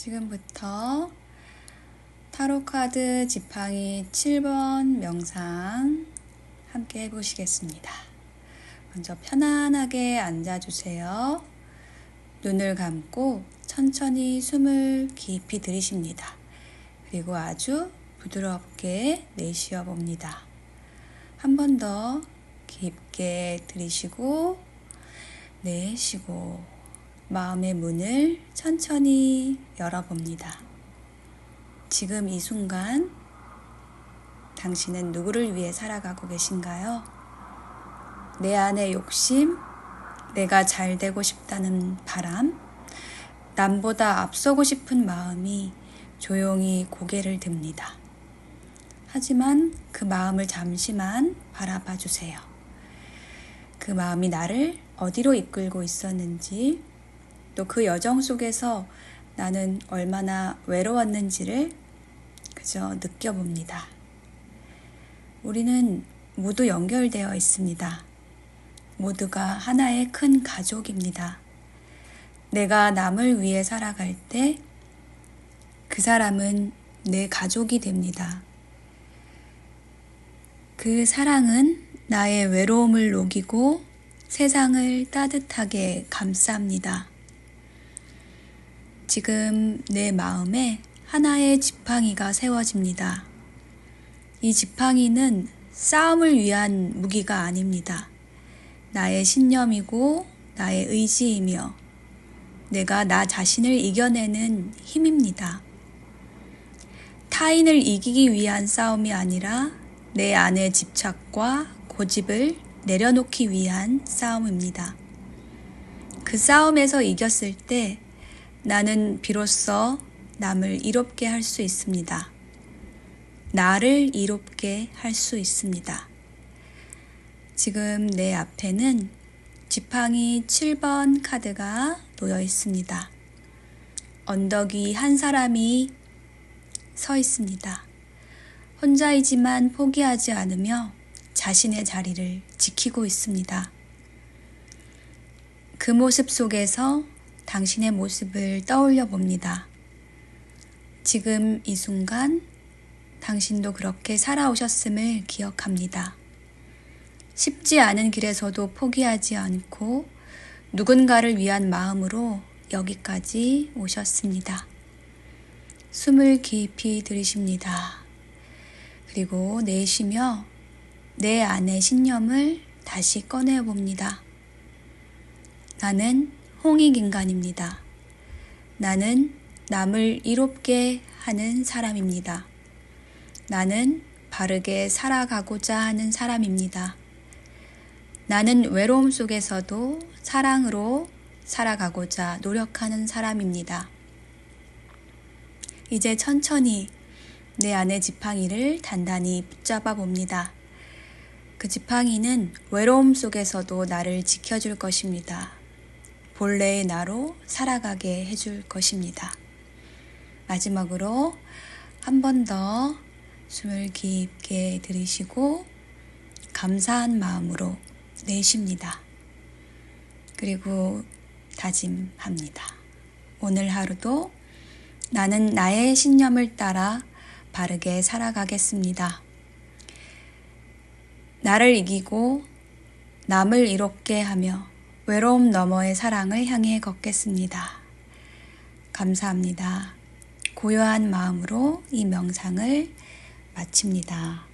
지금부터 타로카드 지팡이 7번 명상 함께 해보시겠습니다. 먼저 편안하게 앉아주세요. 눈을 감고 천천히 숨을 깊이 들이십니다. 그리고 아주 부드럽게 내쉬어 봅니다. 한 번 더 깊게 들이쉬고 내쉬고 마음의 문을 천천히 열어봅니다. 지금 이 순간 당신은 누구를 위해 살아가고 계신가요? 내 안의 욕심, 내가 잘 되고 싶다는 바람, 남보다 앞서고 싶은 마음이 조용히 고개를 듭니다. 하지만 그 마음을 잠시만 바라봐 주세요. 그 마음이 나를 어디로 이끌고 있었는지, 또 그 여정 속에서 나는 얼마나 외로웠는지를 그저 느껴봅니다. 우리는 모두 연결되어 있습니다. 모두가 하나의 큰 가족입니다. 내가 남을 위해 살아갈 때 그 사람은 내 가족이 됩니다. 그 사랑은 나의 외로움을 녹이고 세상을 따뜻하게 감쌉니다. 지금 내 마음에 하나의 지팡이가 세워집니다. 이 지팡이는 싸움을 위한 무기가 아닙니다. 나의 신념이고 나의 의지이며 내가 나 자신을 이겨내는 힘입니다. 타인을 이기기 위한 싸움이 아니라 내 안의 집착과 고집을 내려놓기 위한 싸움입니다. 그 싸움에서 이겼을 때 나는 비로소 남을 이롭게 할 수 있습니다. 나를 이롭게 할 수 있습니다. 지금 내 앞에는 지팡이 7번 카드가 놓여 있습니다. 언덕 위 한 사람이 서 있습니다. 혼자이지만 포기하지 않으며 자신의 자리를 지키고 있습니다. 그 모습 속에서 당신의 모습을 떠올려 봅니다. 지금 이 순간 당신도 그렇게 살아오셨음을 기억합니다. 쉽지 않은 길에서도 포기하지 않고 누군가를 위한 마음으로 여기까지 오셨습니다. 숨을 깊이 들이십니다. 그리고 내쉬며 내 안의 신념을 다시 꺼내 봅니다. 나는 홍익인간입니다. 나는 남을 이롭게 하는 사람입니다. 나는 바르게 살아가고자 하는 사람입니다. 나는 외로움 속에서도 사랑으로 살아가고자 노력하는 사람입니다. 이제 천천히 내 안의 지팡이를 단단히 붙잡아 봅니다. 그 지팡이는 외로움 속에서도 나를 지켜줄 것입니다. 본래의 나로 살아가게 해줄 것입니다. 마지막으로 한 번 더 숨을 깊게 들이쉬고 감사한 마음으로 내쉽니다. 그리고 다짐합니다. 오늘 하루도 나는 나의 신념을 따라 바르게 살아가겠습니다. 나를 이기고 남을 이롭게 하며 외로움 너머의 사랑을 향해 걷겠습니다. 감사합니다. 고요한 마음으로 이 명상을 마칩니다.